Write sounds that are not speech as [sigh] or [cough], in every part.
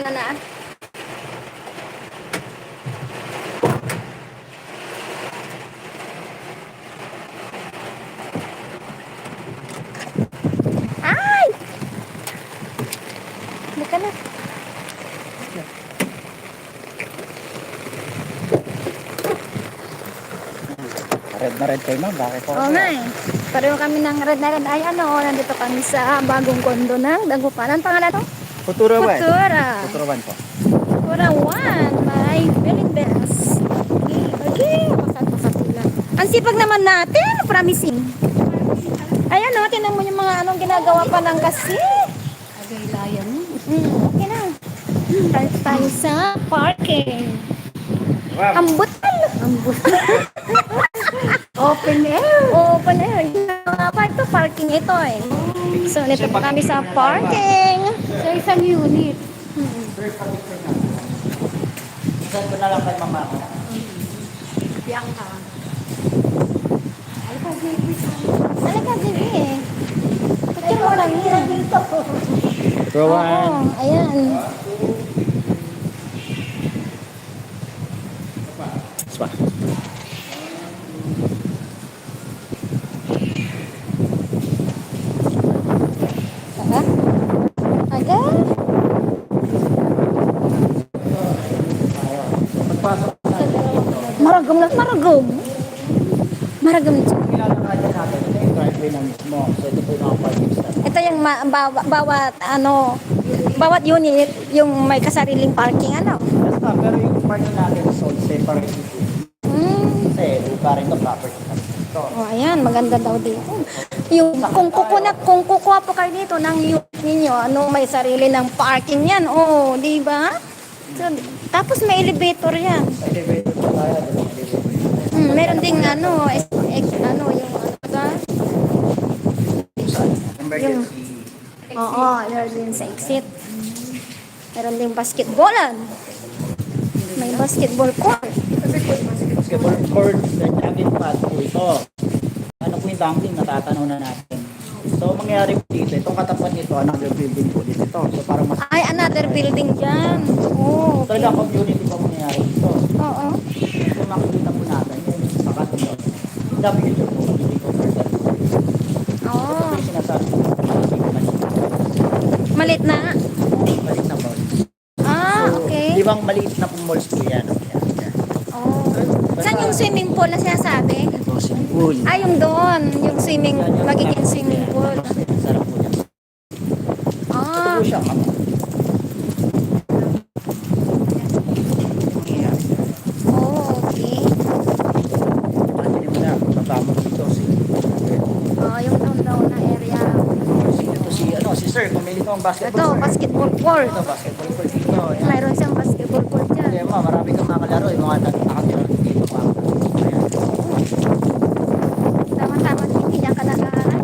na na. Ay! Na. Red na red kayo ma'am, bakit po? Oo nga eh. Pareho kami ng red na red. Ay ano, nandito kami sa bagong kondo ng Dagupan. Ang pangalan to? Futuro one. Futura. Futuro one po. Futura 1 by Belindes. Okay, okay. Pasat-pasat sila. Ang sipag naman natin, promising. Ayan o, tinan mo yung mga anong ginagawa pa ng kasi. Agay-layan mo. Hmm, okay na. Tayo tayo sa parking. Wow. Ang butal. Ang butal. [laughs] Open air. Open air. Nga pa ito, parking ito eh. So, nito kami sa parking. Sa isang unit. Saan ko na lang kay mama ko? Bianca. Halika, Jimmy. Picture mo lang yan. Futuro Oo, ayan. Spa. Aha. Aga. Pagpasok Maragam na, maragam. Maragam na. Nilalakayan natin. Ito yung driveway na mismo. So ito po yung mga parking slot. Ito yung ma- bawa- bawat, ano, bawat unit, yung may kasariling parking, ano. Ma'am, pero yung parking natin is all separate. Hmm. Kasi lupa rin property natin. Oh, ayan, maganda daw dito. Yung, kung kukuha, kung kukuha po kayo dito ng unit ninyo, ano, may sarili ng parking yan, oh, di ba? So, tapos may elevator yan. Elevator tayo. Hmm, meron ding ano, ex, ex- ano, yung ano ba? Emergency. Oo, meron din sa exit. Meron ding basketballan. May basketball court. Basketball court, then jogging pad po ito. Ano po yung dumpling, natatanaw na natin. So, mangyayari po dito, itong katapat nito, another building po dito. So, parang mas Ay, another building dyan. Oh, okay. talaga community po mangyayari dito. Oo. Kung makikita po natin, yung sa katulad, W po, hindi ko. Ito Oo. po yung sinasabi ko, Malit na. maliit na mall. Ah, So, okay. Di bang maliit na pong malls po yan? Yan, yan. Oh. Saan yung swimming pool na sinasabi? Ito, swimming pool. Ah, yung doon. Yung swimming, magiging swimming pool. Sarap po yan. Ito Ah, po siya, ma'am. Yan. oh, okay. Imagine mo na, pagkakamo dito si Oh, yung down down na area. si ito si ano si Ko ang Ito, basketball. sir. basketball court. Ito basketball court dito. Yan. Mayroon siyang basketball court dyan. Kaya mo, marami kang makalaro, yung mga nakatira dito pa. Ayan. Tama-tama hindi niya ka nag-aaral.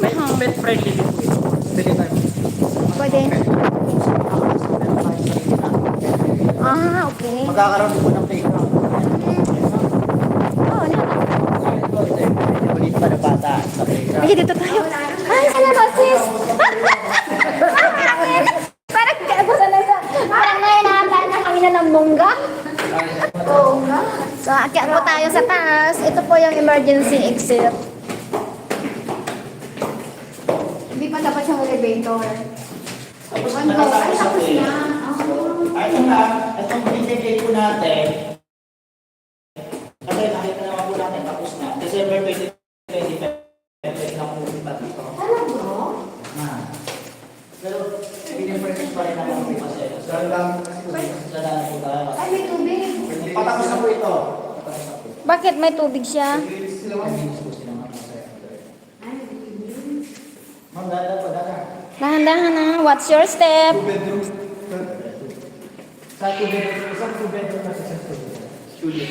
Pet, pet friendly din po ito. Pwede tayo. Pwede. Na. Ah, okay. Magkakaroon po ng playground. Oh, ano? So, ito, ito yung medyo maliit pa na bata sa playground. Sige, dito tayo. Ay, salamat, sis. Parang ako sa nasa. Parang ngayon nakakain na kami na ng mongga. Oo nga. So, akyat po tayo sa taas. Ito po yung emergency exit. Hindi pa dapat siyang elevator. Tapos Ano? Ay, nakatapos sa tapos play. na. Ay, ito na, itong binigay po natin, kasi nakita naman po natin, tapos na. December 2025, pwede na po kita dito. Alam mo? Ah. Pero, pinifurnish pa rin naman po kasi. So, lang, sa daan po tayo. Ay, may tubig. Patapos na po ito. Patapos na po. Bakit may tubig siya? Naminis po sila mga masaya. Ma'am, dada pa, dada. Dahan-dahan na. What's your step? Sa two bedroom, isang two bedroom kasi sa studio. Studio.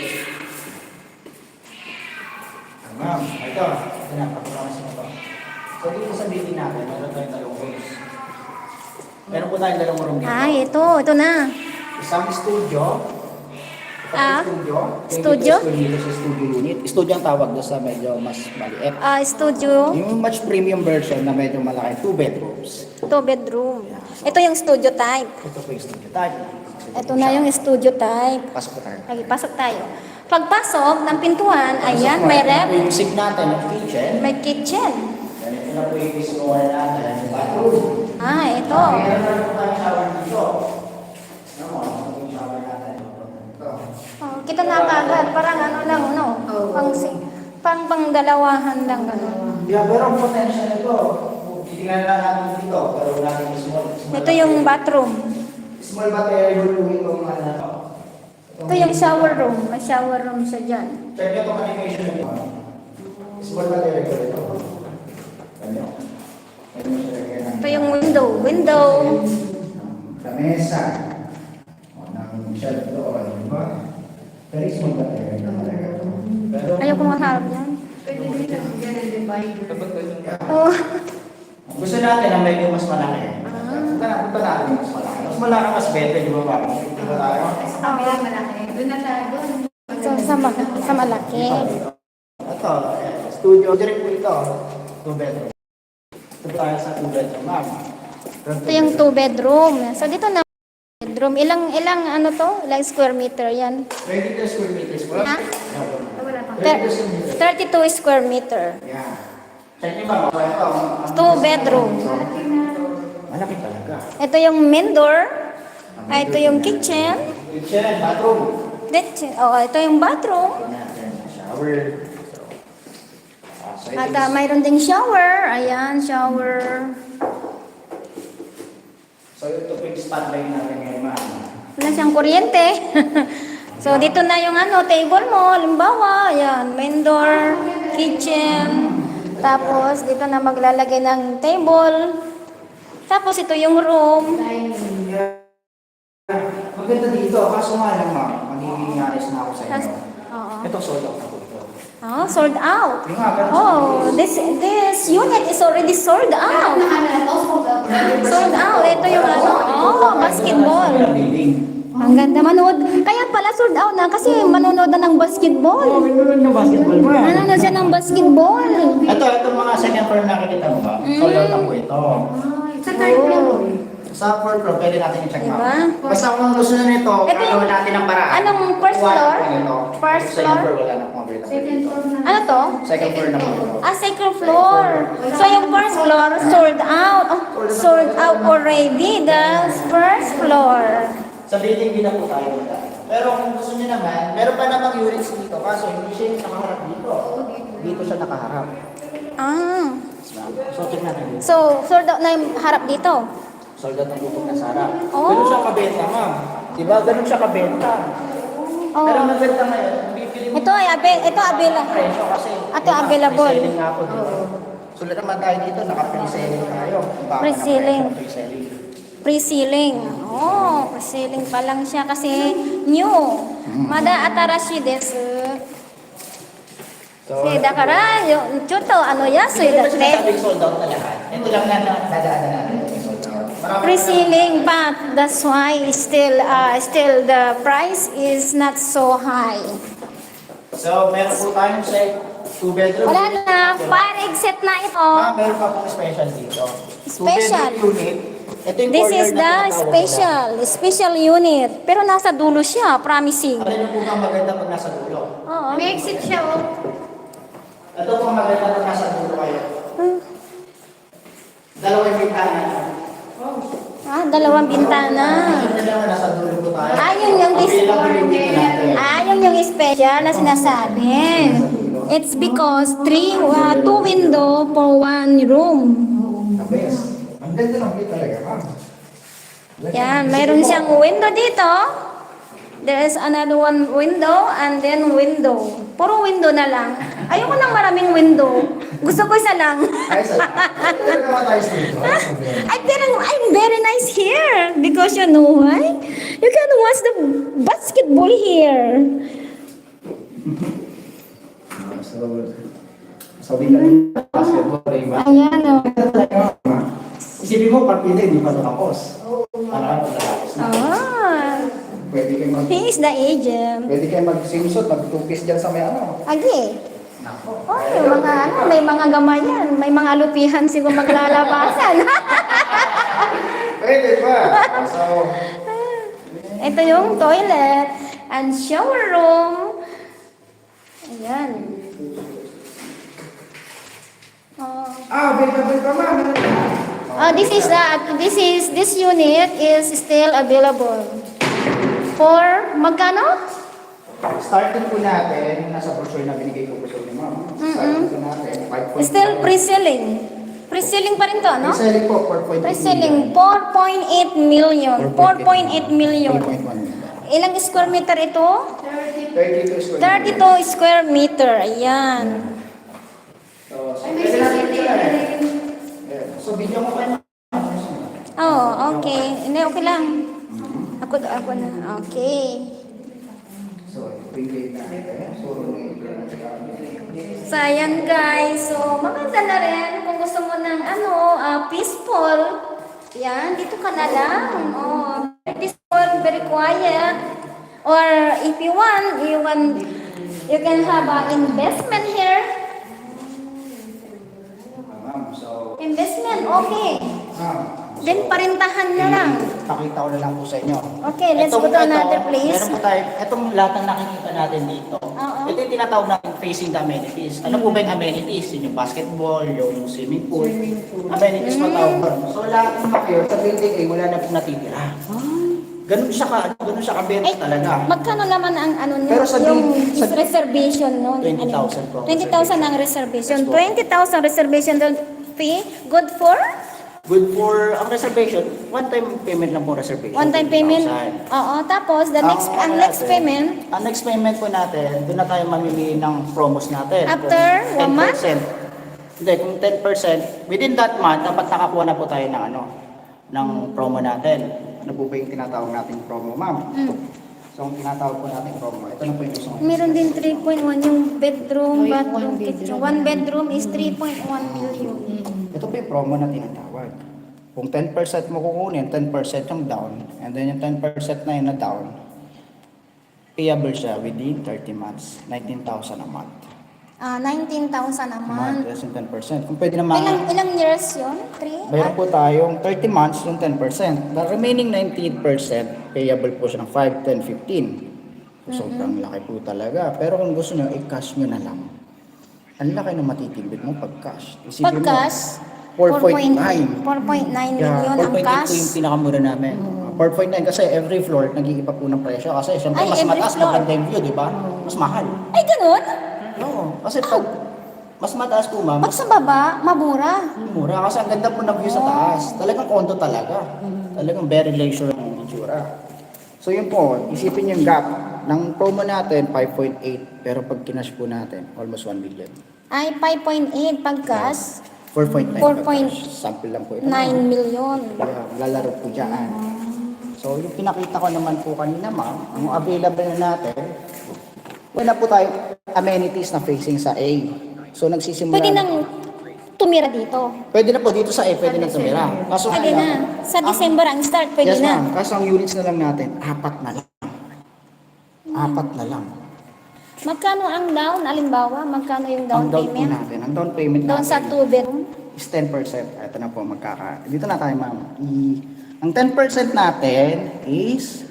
Ah, Ma'am, ito. Ito na, papapakasin mo to. So dito sa building natin, meron tayong dalawang rooms. Meron po tayong dalawang room dito. Ay, ito. Ito na. Isang studio, Ah, studio. studio? Sa studio unit. Studio ang tawag doon sa medyo mas maliit. Ah, studio, Yung much premium version na medyo malaki, two bedrooms. two bedroom. Ito yung studio type. Ito po yung studio type. Ito na yung studio type. Pasok po tayo. Okay, pasok tayo. Pagpasok ng pintuan, ayan, may Ito rep, yung sink natin, yung kitchen. may kitchen. Ganito na po yung visual natin, yung bathroom. Ah, ito. Meron na po tayong shower dito. Kita na kagad, parang ano lang, no? Pang, si- pang pang dalawahan lang, ano. Yeah, pero ang potential nito, titingnan lang natin dito, pero natin small. small Ito yung bathroom. Small battery po itong ano. Ito yung shower room. May shower room siya dyan. Check nyo itong animation nito. Small battery po ito. Ganyan. Lagyan ng- Ito yung window. Window. Lamesa. O, ng shelf doon, di ba? Talaga. Pero, Ayoko maharap yan. Pwede din ganun divider. Oh. gusto natin na medyo mas malaki. Punta na, punta natin yung mas malaki. Mas malaki, mas better, di ba ba? Di ba tayo? Sa camera malaki. Doon na tayo. So, sa, ma- sa malaki. Ito, eh, studio direct po ito. Two bedroom. Ito tayo sa two bedroom, ma'am. Ito yung two bedroom. So, dito na bedroom. Ilang, ilang ano to? Ilang square meter yan? 22 square meters po. Ha? Wala pa. 22 square meters. 32 square meter. Yan. Check niyo ba? Ang- ang- Two bedroom. Malaki talaga. Ito yung main door. Ah, ito yung kitchen. Kitchen, bathroom. Kitchen. Oh, ito yung bathroom. Shower. Ah, At ah, mayroon ding shower. Ayan, shower. So ito po yung spot line natin ngayon, ma'am. Wala siyang kuryente. [laughs] so, dito na yung ano, table mo. Limbawa, ayan, main door, kitchen. Tapos, dito na maglalagay ng table. Tapos, ito yung room. Maganda dito, kaso nga lang, ma'am. Magiging honest na ako sa inyo. Oo. Ito sold out na po ito. Oh, sold out. Yung nga, ganun Oh, this this unit is already sold out. Naka na to. Sold out. Ganda manood. Kaya pala sold out na kasi manonood na ng basketball. Oh, meron yung basketball mo. Nanonood siya ng basketball. Ito, itong mga second floor na nakikita mo ba? Sold out na po ito. Sa third floor. Sa fourth floor, pwede natin i-check Diba? out. Basta kung gusto na nito, Ito yung- natin ang paraan. Anong first floor? ito. First Second floor? floor, wala na pong. Second floor na. Ano to? Second floor na po ito. Ah, second floor. So yung first floor sold out. Oh, sold out already. The first floor. Sa building din na po tayo punta. Pero kung gusto niyo naman, meron pa namang units dito. Kaso hindi siya yung nakaharap dito. Dito siya nakaharap. Ah. So, check natin. So, sold out na yung harap dito. Sold out ang bubog na sarap. Oh. Ganun siya kabenta, ma'am. Diba? Ganun siya kabenta. Pero Oh. maganda ngayon, bibili mo Ito ay abe, ito available. presyo kasi. Ito, available. Pre-selling nga po dito. Sulat naman tayo dito, naka-pre-selling tayo. Pre-selling. Pre-selling. Pre-sealing. Oh, pre-sealing pa lang siya kasi new. Mada atarashi desu. So, Si Dakara, yung chuto, ano ya, so Hindi naman date. sinasabing sold out na lahat. Ito lang na nadaanan natin yung sold out. Marami Pre-sealing, but that's why still, uh, still the price is not so high. So, meron po tayong set, two bedroom. Wala na, fire exit na ito. Ma'am, meron pa pong special dito. Special. Two bedroom unit. Ito yung This is the special, special unit. Pero nasa dulo siya, promising. Ano yung po ang maganda pag nasa dulo? Oo. May exit siya oh. Ito po ang maganda pag nasa dulo kayo. Dalawang bintana. Ah, dalawang bintana. Tayo. Ah, yun yung. Ah, yun yung special na sinasabi. It's because three, uh, two window for one room. The best. Ganda ng view talaga, ma'am. Yan, mayroon siyang window dito. There is another one window and then window. Puro window na lang. Ayoko ng maraming window. Gusto ko isa lang. Ay, dito. I pero I'm very nice here because you know why? You can watch the basketball here. So, sabi ka rin, basketball, diba? Ayan oh. Isipin mo, partida, hindi pa natapos. Para ano natapos na. Ah. Pwede kayo mag... He is the agent. Pwede kayo mag-swimsuit, mag-two-piece dyan sa may ano. Agi. Nako. Oh, may mga ano, may mga gamay yan. May mga lupihan siguro maglalabasan. [laughs] Pwede ba? So, Ito yung toilet and shower room. Ayan. Oh. ah, available pa ma'am. Oh, this is the this is this unit is still available. For magkano? Starting po natin, nasa brochure na binigay ko po sa inyo ma'am. Starting po natin, 5.5. Still pre-selling. Pre-selling pa rin to, no? Pre-selling po, 4.8 Pre-selling 4.8 million. 4.8 million. 4.1 million. Ilang square meter ito? 32 square meter. 32 square meter. Ayan. So, so So, video mo pa ma'am. Oh, okay. Hindi, okay lang. Ako, ako na. Okay. So, natin. eh. So, So, ayan guys. So, maganda na rin kung gusto mo ng ano, ah, peaceful. Yan, dito ka na lang. Oh, peaceful, very quiet. Or if you want, you want, you can have an investment here. ma'am, so, Investment, okay. ma'am, Then, parintahan na lang. pakita ko na lang po sa inyo. Okay, let's go to another place. Meron po tayo, itong lahat ng nakikita natin dito. Oo. Ito yung tinatawag natin facing the amenities. Ano po ba yung amenities? Yun yung basketball, yung swimming pool. Amenities pa tawag doon. So lahat ng makyor sa building A, wala na pong natitira. Ganun siya ka, ganun siya kabenta talaga. magkano naman ang ano niya? Pero sa yung sa- reservation no? 20,000 po. 20,000 ang reservation. Yes po. 20,000 reservation fee. Good for? Good for ang reservation, one time payment lang po reservation. One time payment. 20,000. Oo. Tapos, the next, ang ano next natin, payment, Ang next payment po natin, doon na tayo mamili ng promos natin. After Kung one month? 10%. Hindi, kung 10%, within that month, dapat nakakuha na po tayo ng ano, ng promo natin. Ano po ba yung tinatawag nating promo, ma'am? Mm. So, ang tinatawag po nating promo, ito na po yung gusto ko. meron din 3.1 yung bedroom, bathroom, kitchen. One bedroom is 3.1 million. Ito po yung promo na tinatawag. Kung 10% mo kukunin, 10% yung down, and then yung 10% na yun na down, payable siya within 30 months, 19,000 a month. Ah, 19,000 a A month, month. less than 10%. Kung pwede naman, Ilang, ilang years yun? 3? mayroon po tayong 30 months yung 10%. The remaining 19% payable po siya ng 5, 10, 15. So, sobrang laki po talaga. Pero kung gusto nyo, i-cash nyo na lang. Ang laki na matitibit mo pag cash. Isipin Pag mo, cash, 4.9. 4.9 million Yeah, ang 4.8 cash. po yung pinakamura namin. 4.9 kasi every floor nag-iiba po ng presyo. Kasi syempre Ay, mas every mataas floor. maganda yung view, di ba? Mas mahal. Ay, ganun? Oo. Kasi pag mas mataas po ma'am, Pag mas sa baba, mabura. mura. Kasi ang ganda po ng view sa taas. Talagang kondo talaga. Talagang very leisure ang itsura. So yun po, isipin yung gap. Ng promo natin, 5.8. Pero pag kinash po natin, almost 1 million. Ay, 5.8 pag cash, 4.9 4 pag point- cash. Sample lang po ito. 9 million. Lalaro po dyan. So, yung pinakita ko naman po kanina, ma'am, ang available na natin, wala po tayo amenities na facing sa A. So, nagsisimula Pwede nang tumira dito. Pwede na po dito sa A, pwede na tumira. Kaso Pwede na. Sa December ang start, pwede yes, na. ma'am. Kaso ang units na lang natin, apat na lang. Apat na lang. Magkano ang down? Alimbawa, magkano yung down ang down po payment? natin, ang down payment Down natin sa 2 bedroom? is 10%. Ito na po, magkaka... Dito na tayo, ma'am. I, ang 10% natin is...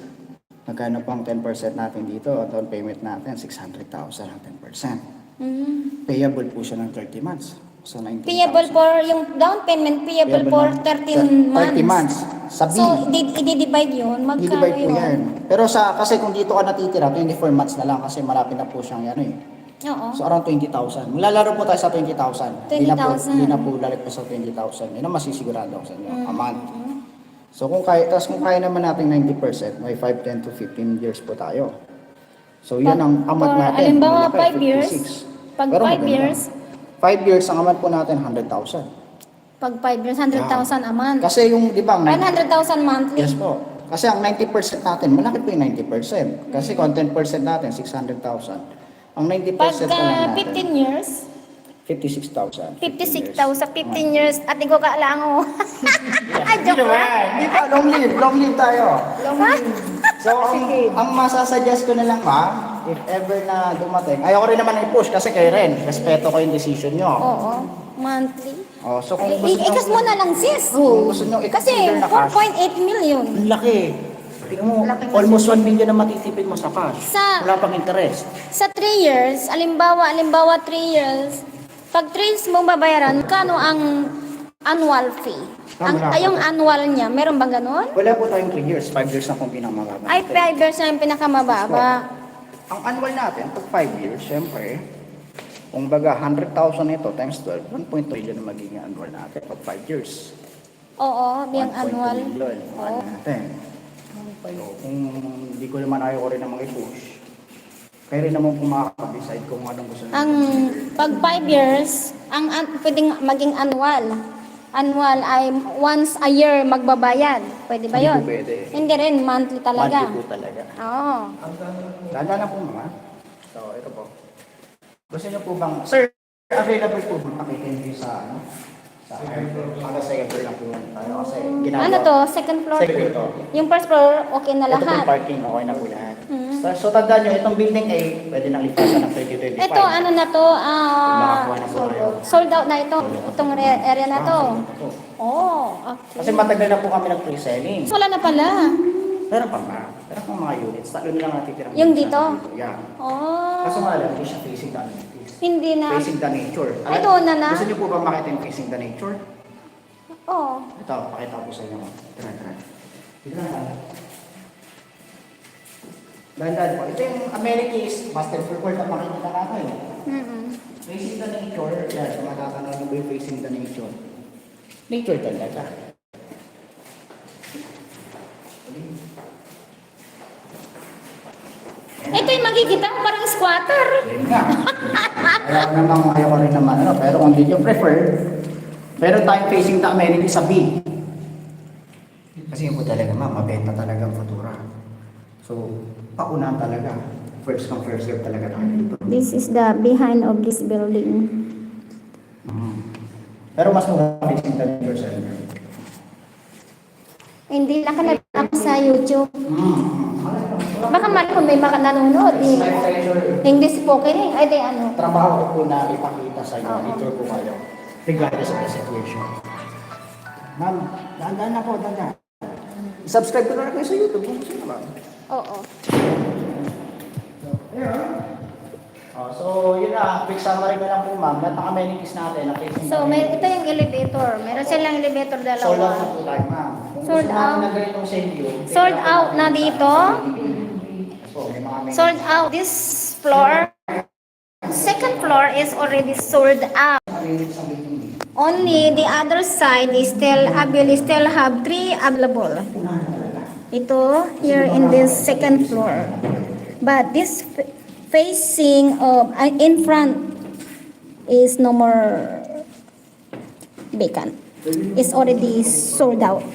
Magkano po ang 10% natin dito? Ang down payment natin, 600,000 ang 10%. Mhm. Payable po siya ng 30 months. So, 19,000. Payable for, yung down payment, payable Payable for ng 13 months. 30 months. Sa B. So, di- i-divide yun, magkano I-divide yun? yan. Pero sa, kasi kung dito ka natitira, 24 months na lang kasi malapit na po siyang ano eh. Oo. So around 20,000. Maglalaro po tayo sa 20,000. Hindi na po, 20,000. hindi na po lalit po sa 20,000. Yun ang masisigurado ko sa inyo. Mm. A month. So kung kaya, tapos kung kaya naman natin 90%, may 5, 10 to 15 years po tayo. So yan ang for- natin. Malaki, five years, 56. pag Pero five maganda. years, 5 years, ang amount po natin 100,000. pag 5 years, 100,000 a month. Kasi yung, di ba, ang 100,000 monthly. Yes po. Kasi ang 90% natin, malaki po yung 90%. Kasi kung 10% natin, 600,000. Ang 90% Pagka na lang natin, 15 years, 56,000. 56,000, 15 years, at ikaw kaalango. Ay, joke lang. Di ba? Long live, long live tayo. Ha? So, ang, ang masasuggest ko na lang ma'am, if ever na dumating, ayoko rin naman i-push kasi kayo rin. Respeto ko yung decision nyo. Oo. Monthly. Oh, so kung gusto i- ikas mo na lang sis. Kung gusto nyo Kasi i-consider na cash, 4.8 million. ang laki. Tingnan mo, almost 1 million na matitipid mo sa cash. Sa- Wala pang interest. Sa 3 years, alimbawa, alimbawa 3 years, pag 3 years mo babayaran, kano ang annual fee? Ah, Ang, wala ay, yung annual niya, meron bang ganun? Wala po tayong 3 years, 5 years na kung pinakamababa. Ay, 5 years na yung pinakamababa. Ang annual natin, pag 5 years, syempre, kung baga 100,000 ito times 12, 1.2 million na magiging annual natin pag 5 years. Oo, 1.2 annual. million, ano Oo. natin. So, kung hindi ko naman ayaw ko rin namang i-push, kaya rin naman kung makaka-decide kung anong gusto nyo. Ang pag 5 years, ang an, pwedeng maging annual. Annual ay once a year magbabayad. Pwede ba Hindi yun? po pwede. Hindi rin, monthly talaga. Monthly po talaga. Oo. Tanda na po mga. So, ito po. Gusto niyo po bang, sir, available po bang pakitin sa ano? Sa hanggang sa April lang po yan tayo kasi ginagawa. Ano to? Second floor? Second floor. Yung first floor, okay na Ito po lahat. parking, okay na po lahat. Mhm. So, so tandaan nyo, itong building A, pwede nang lipasan ng 2025. Ito, ano na to? ah, Makakuha na sold out na ito. Itong re- area na to. Oh, okay. Kasi matagal na po kami nag-pre-selling. Wala na pala. Pero pa nga, pero pang mga units, tatlo na lang natitira. Yung dito? Yeah. Oh. Kaso lang, hindi siya facing the amenities. Hindi na. Facing the nature. Ay, doon na na? Gusto niyo po ba makita yung facing the nature? Oh. Ito, pakita ko sa inyo. Tara, tara. Dito na. Dahan-dahan po. Ito yung amenities, master report na makikita natin. Mm-mm. Facing the nature, yan, kung matatanong niyo ba yung facing the nature. Nature talaga. Ito yung makikita mo parang squatter. Yun nga. Ayaw naman, ayaw ko rin naman, ano, pero kung hindi nyo prefer, pero tayo facing the amenities sa B. Kasi yun po talaga, ma'am, mabenta talaga ang futura. So, paunahan talaga. First come, first serve talaga tayo dito. This is the behind of this building. Mhm. Pero mas mura facing the nature center. Hindi ka ako sa YouTube. Mm. Baka mali kung may baka nanonood. Eh. English spoken eh. Ay, di ano. Trabaho ko po na ipakita sa inyo, Oo. dito po kayo. Regardless of the situation. Ma'am, dahan-dahan na po, dahan-dahan. Subscribe ko na kayo sa YouTube kung gusto nyo, Oo. Oh, so, yun na, quick summary ko lang po ma'am, lahat ng amenities natin na So, may, ito yung elevator. Meron silang elevator Sold out na dalawa. po tayo ma'am. Kung Sold natin out. na ganitong view, Sold out na natin dito? So, may mga amenities. Sold out. This floor, second floor is already sold out. Amenities ang building. Only the other side is still available, still have three available. Ito, here in this second floor. But this facing of, uh, in front is no more vacant. It's already sold out.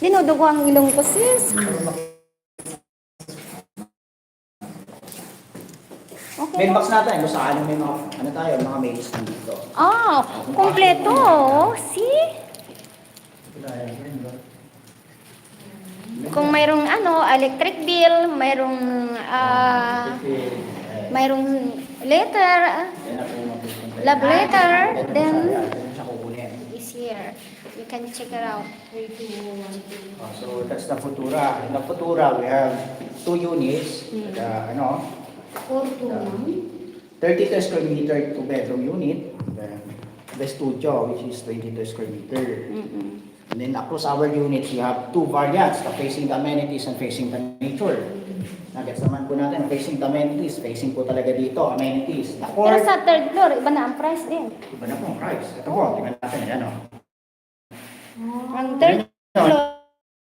Dinudugo ang ilong ko, sis. Okay. Mailbox natin, kung saan may mga, ano tayo, mga mails nandito. Ah, kompleto. See? Kung mayroong ano, electric bill, mayroong ah, mayroong letter, ah, love letter, then is here. You can check it out. Oh, so that's the Futura. In the Futura, we have two units. The, ano, two lang. 32 square meter two bedroom unit. Then the studio, which is 22 square meter. Mm-mm. And then across our units, you have two variants, the facing the amenities and facing the nature. Nagets naman po natin, facing the amenities, facing po talaga dito, amenities. The Pero court, sa third floor, iba na ang price din. iba na po ang price. Ito po, tingnan natin, ayan o. Ang third floor,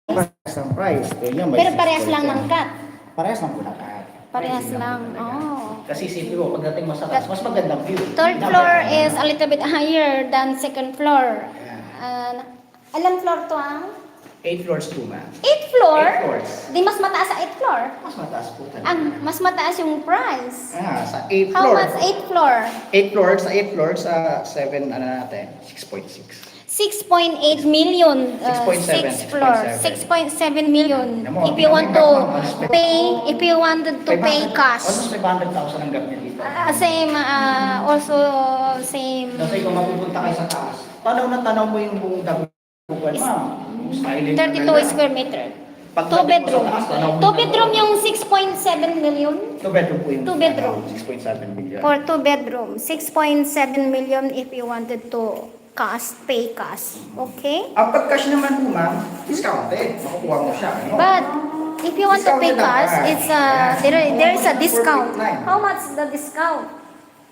Parehas ang price. Tingnan, may pero parehas 6.10. lang ng cut. Parehas lang po na cut. Parehas lang, oh. Kasi isipin mo, pagdating mo sa taas, mas magandang view. Third floor is a little bit higher than second floor. Ayan. Uh, alam floor to ang? Eight floors po, ma'am. Eighth floor? Eight floors. Di mas mataas sa eighth floor. Mas mataas po talaga. Ang mas mataas yung price. Ah, sa 8 How floor. much eighth floor? 8 floors, sa 8 floors, sa 7, ano natin, 6.6. 6.8 million, uh, 6.7, 6 floor, 6.7 million. If you want to pay, if you wanted to pay 500 cash. Almost 500,000 ang gap niya dito. Ah, same, ah, also same. Kasi kung mapupunta kayo sa taas, tanaw na tanaw mo yung buong styling 32 talaga. square meter. Pag Two bedroom. mo Two bedroom dagupan. yung 6.7 million. Two bedroom po yung Two bedroom. ano, 6.7 million. For two bedroom, 6.7 million if you wanted to cash, pay cash. Okay? Ang pag-cash naman po, ma'am, discounted. Makukuha mo siya. Ano? But if you want to pay cash, it's a there, there is a discount. 4.9. How much the discount?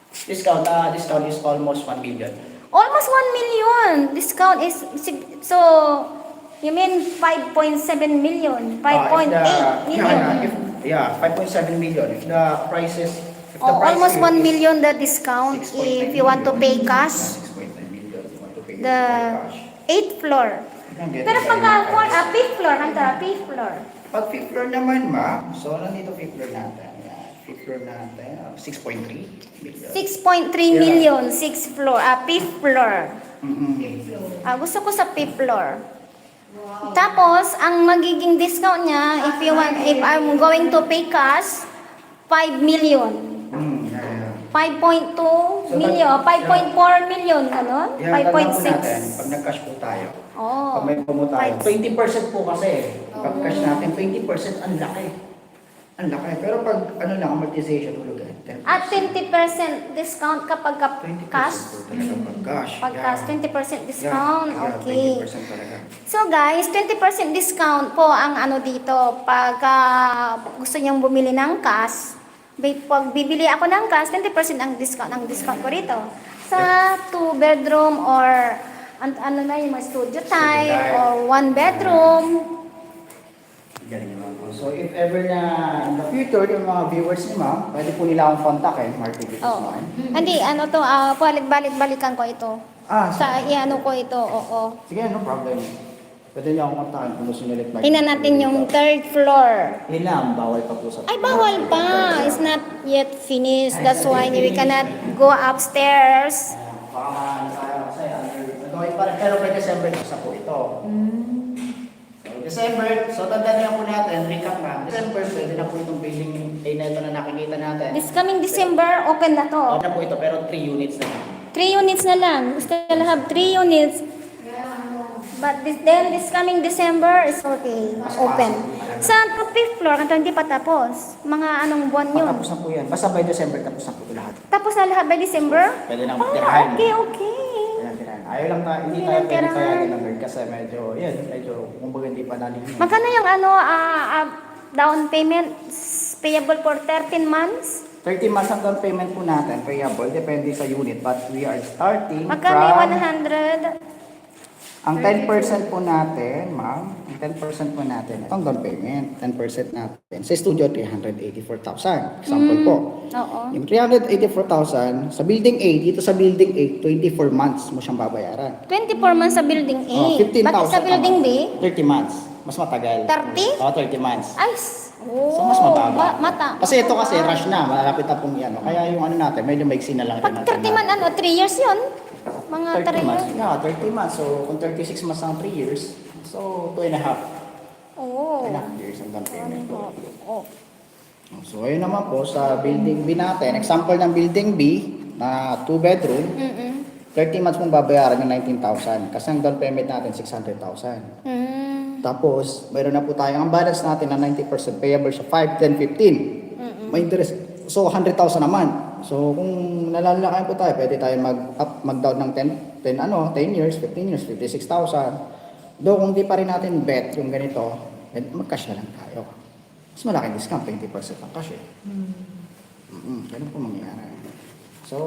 discount, uh, discount is almost 1 million. Almost 1 million. Discount is so you mean 5.7 million, 5.8 Ah, if the- million. Yeah, if, yeah, 5.7 million. If the price is... If the Oh, price almost is 1 million the discount 6.9 if you want to pay million. cash. Yeah, 6.9 million if you want to pay The cash. 8th floor. Pero it pag by uh, for cash. a 5th floor, nanta, 5th floor. Pag fifth floor naman, ma'am, so nandito fifth floor natin. Yan, Fifth floor natin, ah, 6.3 million. 6.3 Yeah. million, 6th floor, ah, 5th floor. Mm-mm. Ah, gusto ko sa 5th floor. Tapos, ang magiging discount niya, if you want, if I'm going to pay cash, 5 million. Mm, yeah, yeah. 5.2 million, 5.4 million, ano? Yeah, tandaan po natin, 5.6. pag nag-cash po tayo, Oh. pag may promo tayo, Five- 20% po kasi. Pag cash natin, 20% ang laki. Ang laki. Pero pag ano lang, amortization, hulugan, 10%. At 20% discount kapag ka 20% cash. talaga pag cash. Pag Yeah. cash, 20% Yeah, discount. yeah, Okay. 20% talaga. So guys, 20% discount po ang ano dito. Pag ah, gusto niyong bumili ng cash, pag bibili ako ng cash, 20% ang discount ang discount ko rito. Sa two bedroom or an- ano na yung mga studio type or one bedroom. Galing. So if ever na in the future, yung mga viewers ni ma'am, pwede po nila akong kontakin, Marty Vitus Oh. ma'am. Hindi, ano to, ah, balik-balik-balikan ko ito. Ah, Sa i-ano ko ito, oo. sige, no problem. Pwede niyo akong kontakin kung gusto niyo ulit mag- Tingnan natin yung third floor. Yun lang, bawal pa po sa... Ay, bawal pa. It's not yet finished. That's why we cannot go upstairs. Ayan, Baka maano tayo kasi under... Nagawin pa rin, pero by December isa po ito. So, December, so tandaan niyo po natin, recap na. December, pwede na po itong building A na ito na nakikita natin. This coming December, open na to. Oo na po ito, pero 3 units na lang. Three units na lang. Still have three units. But this, then this coming December is okay. Open. Sa fifth floor, kanto hindi pa tapos. Mga anong buwan yun. Patapos na po yan. Basta by December, tapos na po ito lahat. Tapos na lahat by December? Pwede na Ah, magtirahan. okay, okay. Ayaw lang tayo, hindi Hindi tayo pwede kaya ng bird kasi medyo, yun, medyo, kumbaga hindi pa nalinis. Magkano yung ano, ah, ah, down payment payable for 13 months? 30 months ang down payment po natin, payable, depende sa unit, but we are starting Magkano from... 100? Ang 10% po natin, ma'am, ang 10% po natin, itong down payment, 10% natin. Sa studio, 384,000. Example po. Oo. Yung 384,000, sa building A, dito sa building A, 24 months mo siyang babayaran. 24 months sa building A. Oh, 15,000 Bakit sa building B? naman. 30 months. Mas matagal. 30? Oo, 30 months. Ay, oh, So, mas mababa. ma- mata. Kasi ito kasi rush na, malapit na pong yan. Kaya yung ano natin, medyo maiksi na lang. Pag rin natin 30 man, ano, 3 years yun? Mga 30 3 months. Yeah, 30 months. So, kung 36 months ang 3 years, so 2 and a half. Oo. 2 and a half years ang down payment. Oh. So, ayun naman po sa building B natin. Example ng building B na 2 bedroom, Mm-mm. 30 months mong babayaran yung 19,000. Kasi ang down payment natin 600,000. Mm. Tapos, mayroon na po tayo. Ang balance natin na 90% payable sa 5, 10, 15. May interest. So, 100,000 naman. So, kung nalalakayan po tayo, pwede tayo mag, up, mag-down ng 10, 10, ano, 10 years, 15 years, 56,000. Though, kung di pa rin natin bet yung ganito, eh, mag-cash na lang tayo. Mas malaking discount, 20% ang cash eh. Mm-mm, ganun po mangyayari. So,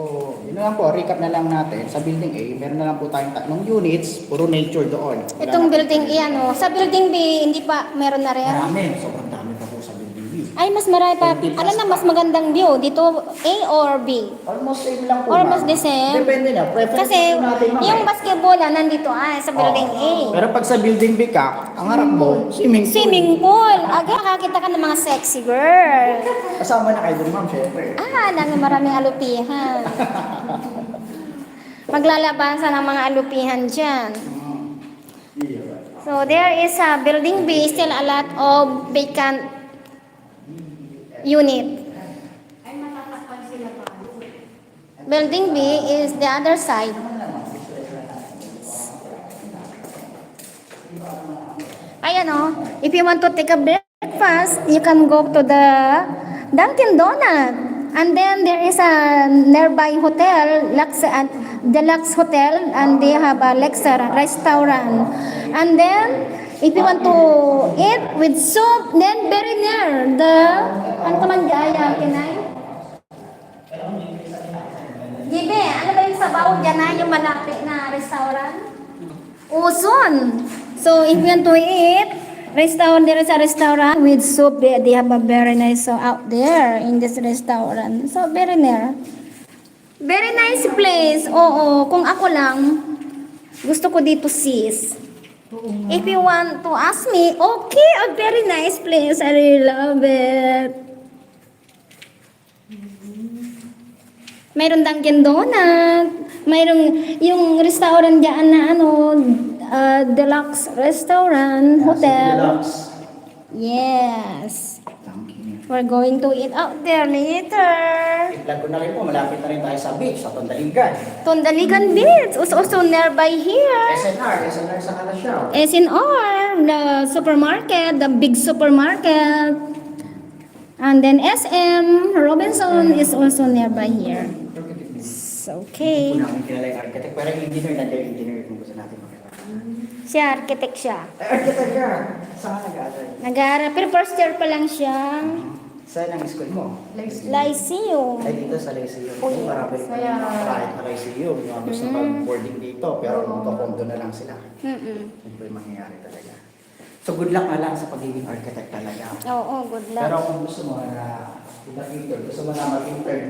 yun na lang po, recap na lang natin. Sa building A, meron na lang po tayong tatlong units, puro nature doon. Wala Itong building A, ano, sa building B, hindi pa, meron na rin. Marami, sobrang dami pa po sa building B. Ay, mas marami pa. Alam na, mas magandang view. Dito, A or B? Almost same lang po. Almost the same. Depende na, preference Kasi, po natin, ma'am. yung basketball, ah, nandito, ay, sa building A. Pero pag sa building B ka, ang harap mo, swimming pool. Swimming pool. Aga, nakakita ka ng mga sexy girl. Kasama na kayo doon, ma'am, syempre. Ah, dami maraming alupihan. [laughs] Maglalabasan ng mga alupihan dyan. So there is a building B, still a lot of vacant unit. Building B is the other side. Ayan o, if you want to take a breakfast, you can go to the Dunkin' Donut. And then there is a nearby hotel, Lux, uh, Deluxe Hotel, and they have a Lexer restaurant. And then, if you want to eat with soup, then very near the, ano ka man gaya, kinay? Gibe, ano ba yung sabaw dyan na yung malapit na restaurant? Uson. So, if you want to eat, restaurant, there is a restaurant with soup. They, they have a very nice so out there in this restaurant. So, very near. Very nice place. Oo, kung ako lang, gusto ko dito sis. If you want to ask me, okay, a very nice place. I really love it. Mayroon Dunkin' Donut. Mayroong yung restaurant diyan na ano, uh, deluxe restaurant, hotel. Deluxe. Yes. We're going to eat out there later. I-vlog ko na rin po, malapit na rin tayo sa beach, sa Tondaligan. Tondaligan Beach, also, also nearby here. SNR, SNR sa Kalasyaw. SNR, the supermarket, the big supermarket. And then SM, Robinson is also nearby here. So, okay. Hindi po namin kilala yung architect, pero yung engineer, nandiyan yung engineer kung gusto natin. Siya, architect siya. Ay, architect ka! Saan ka nag-aaral? Nag-aaral, pero first year pa lang siya. Saan ang school mo? Lyceum. Ay, dito sa Lyceum. Uy, Oh, marami rin kaya- kahit na Lyceum. Mga gusto Mm. mag-boarding dito, pero magkakondo na lang sila. Mm-mm. Yun po yung mangyayari talaga. So, good luck na lang sa pagiging architect talaga. Oo, good Pero luck. kung gusto mo na future, gusto mo na mag-intern,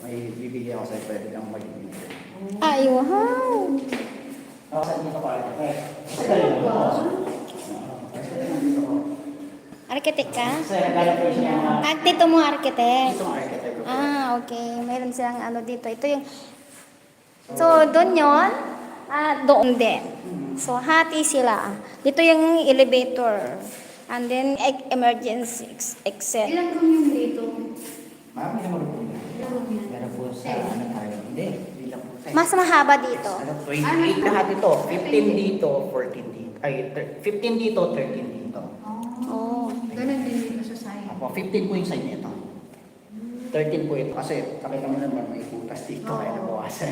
may bibigyan ako sa'yo, pwede kang mag-intern. Ay, wow. Ako sa dito pa architect. Mo. Architect ka? Kasi naglalap ko siya ng mga Ah, tito mo architect. Ah, okay. Meron silang ano dito. Ito yung... So, doon yon Ah, doon din. So, hati sila. Dito yung elevator. And then, e- emergency ex- exit. Ilang room yung dito? Ma'am, hindi mo rin po yan. Ilang room yan? Pero po sa ano tayo, hindi, hindi lang po tayo. Mas mahaba dito. Ano, 28 lahat ito. 15 dito, 14 dito. Ay, thir- 15 dito, 13 dito. Oh. Ganun din dito sa side. Apo, 15 po yung side nito. 13 po ito. Kasi, pakita mo naman, may putas dito. Kaya nabawasan.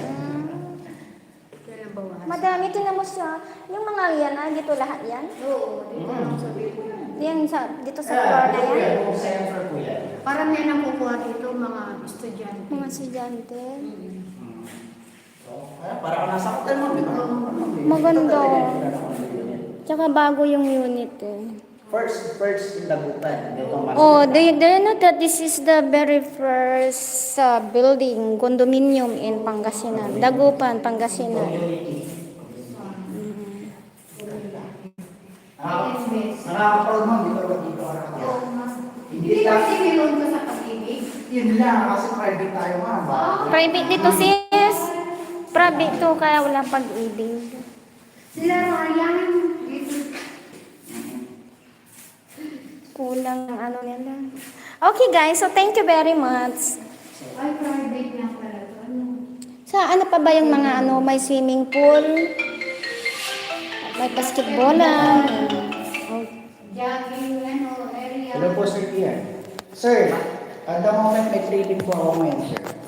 Kaya bawas. Madami, tingnan mo siya. Yung mga yan, ah, dito lahat yan. Oo, dito lang sa dito. Yan sa, dito sa floor na yan. Kung center po yan. Parang yan ang kukuha dito, mga estudyante. Mga estudyante. Ah, Para ka nasa hotel mo, di ba? Maganda. Tsaka bago yung unit eh. First, first in Dagupan. Ang Oh, do you, do you know that this is the very first uh, building, condominium in Pangasinan? Dagupan, Pangasinan. Community. Nakaka-proud mo, dito ba dito ka. Hindi kasi meron ka sa pag-ibig. Yun lang, kasi private tayo nga. ba? Private dito sis. Private to kaya walang pag-ibig. Sila Ryan, dito. Kulang ang ano nila. Okay guys, so thank you very much. Ay, private na pala. to. Ano? Sa ano pa ba yung mga ano, may swimming pool, may basketballan. Oh, Jogging, ano, area. Hello po, Sir Pierre. Sir, at the moment may training po ako ngayon, sir.